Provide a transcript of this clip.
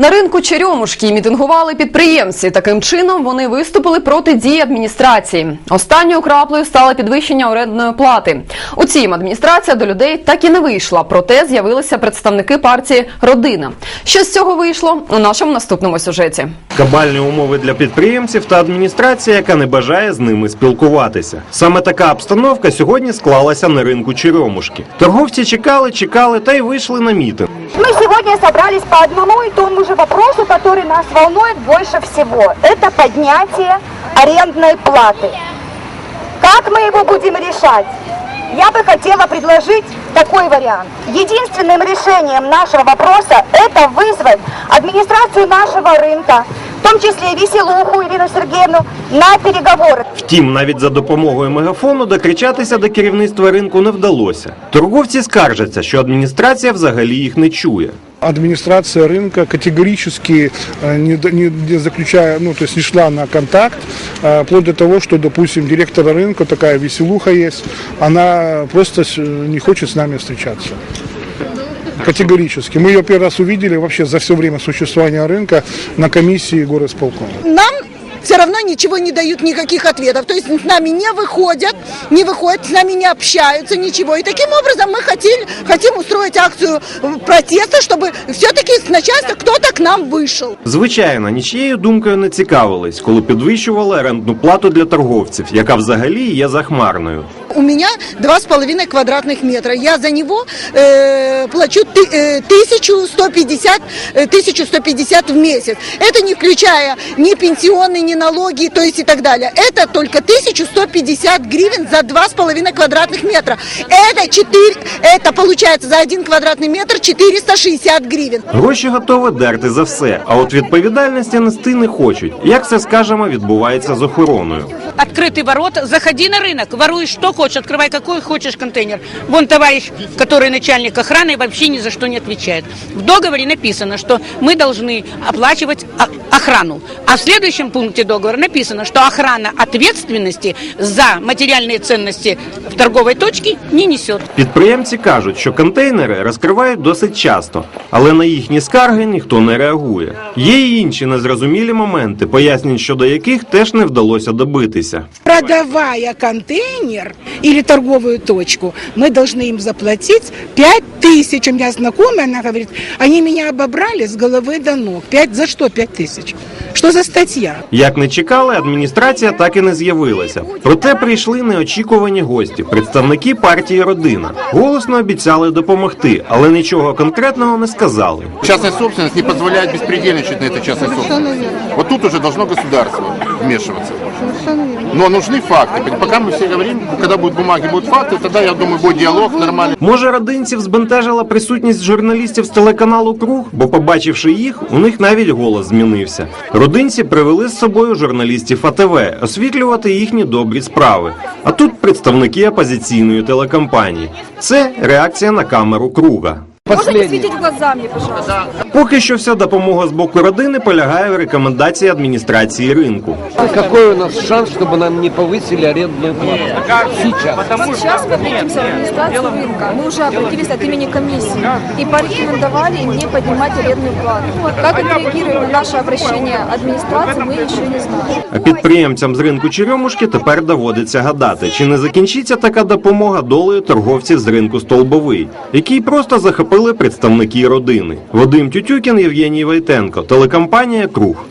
На ринку Черемушки мітингували підприємці. Таким чином вони виступили проти дії адміністрації. Останньою краплею стало підвищення орендної плати. Утім, адміністрація до людей так і не вийшла. Проте з'явилися представники партії Родина. Що з цього вийшло у нашому наступному сюжеті? Кабальні умови для підприємців та адміністрація, яка не бажає з ними спілкуватися. Саме така обстановка сьогодні склалася на ринку Черемушки. Торговці чекали, чекали та й вийшли на мітинг. Мы сегодня собрались по одному и тому же вопросу, который нас волнует больше всего. Это поднятие арендной платы. Как мы его будем решать? Я бы хотела предложить такой вариант. Единственным решением нашего вопроса это вызвать администрацию нашего рынка, в том числе и Веселуху Ирину Сергеевну, на переговоры. Втім, навіть за допомогою мегафону докричатися до керівництва ринку не вдалося. Торговці скаржаться, що адміністрація взагалі їх не чує. Администрация рынка категорически э, не, д- не- не заключая, ну то есть не шла на контакт, э, вплоть до того, что, допустим, директора рынка такая веселуха есть, она просто с- не хочет с нами встречаться. Категорически. Мы ее первый раз увидели вообще за все время существования рынка на комиссии горосполкома. нам все равно ничего не дают, никаких ответов. То есть с нами не выходят, не выходят, с нами не общаются, ничего. И таким образом мы хотели, хотим устроить акцию э, протеста, чтобы все-таки с начальства кто-то к нам вышел. Звичайно, нічією думкою не цікавились, коли підвищували орендну плату для торговців, яка взагалі є захмарною. У меня два с половиной квадратных метра. Я за него э, плачу ты- э, 1150, э, 1150 в месяц. Это не включая ни пенсионные, ни налоги, то есть и так далее. Это только 1150 гривен за два с половиной квадратных метра. Это 4, это получается за один квадратный метр 460 гривен. Гроші готові дерти за все, а от відповідальності нести не хочуть. Як це скажемо, відбувається з охороною. Открытый ворот, заходи на рынок, воруй что хочешь, открывай какой хочешь контейнер. Вон товарищ, который начальник охраны, вообще ни за что не отвечает. В договоре написано, что мы должны оплачивать о- охрану. А в следующем пункте договора написано, что охрана ответственности за материальные ценности в торговой точке не несет. Підприємці кажуть, що контейнери розкривають досить часто, але на їхні скарги ніхто не реагує. Є й інші незрозумілі моменти, пояснень щодо яких теж не вдалося добитися. Продавая контейнер или торговую точку, мы должны им заплатить 5 тысяч. У меня знакомая, она говорит, они меня обобрали с головы до ног. 5, за что 5 тысяч? Что за статья? Як не чекали, адміністрація так і не з'явилася. Проте прийшли неочікувані гості, представники партії Родина. Голосно обіцяли допомогти, але нічого конкретного не сказали. Частная собственность не позволяет беспредельничать на этой частной собственности. Вот тут уже должно государство вмешиваться. Но нужны факты. Пока мы все говорим, когда будут бумаги, будут факты, тогда, я думаю, будет диалог нормальный. Може, родинців збентежила присутність журналістів з телеканалу Круг, бо побачивши їх, у них навіть голос змінився. Родинці привели з собою журналістів АТВ освітлювати їхні добрі справи. А тут представники опозиційної телекомпанії. Це реакція на камеру Круга. Поки що вся допомога з боку родини полягає в рекомендації адміністрації ринку. Какой у нас шанс, чтобы нам не повысили арендную плату? Сейчас. Сейчас мы обратимся в администрацию рынка. Мы уже обратились от имени комиссии и порекомендовали не поднимать арендную плату. Как отреагирует на наше обращение администрации, мы еще не знаем. А підприємцям з ринку Черемушки тепер доводиться гадати, чи не закінчиться така допомога долею торговців з ринку Столбовий, який просто захопили представники родини. Вадим Тютюкін, Євгеній Войтенко, телекомпанія Круг.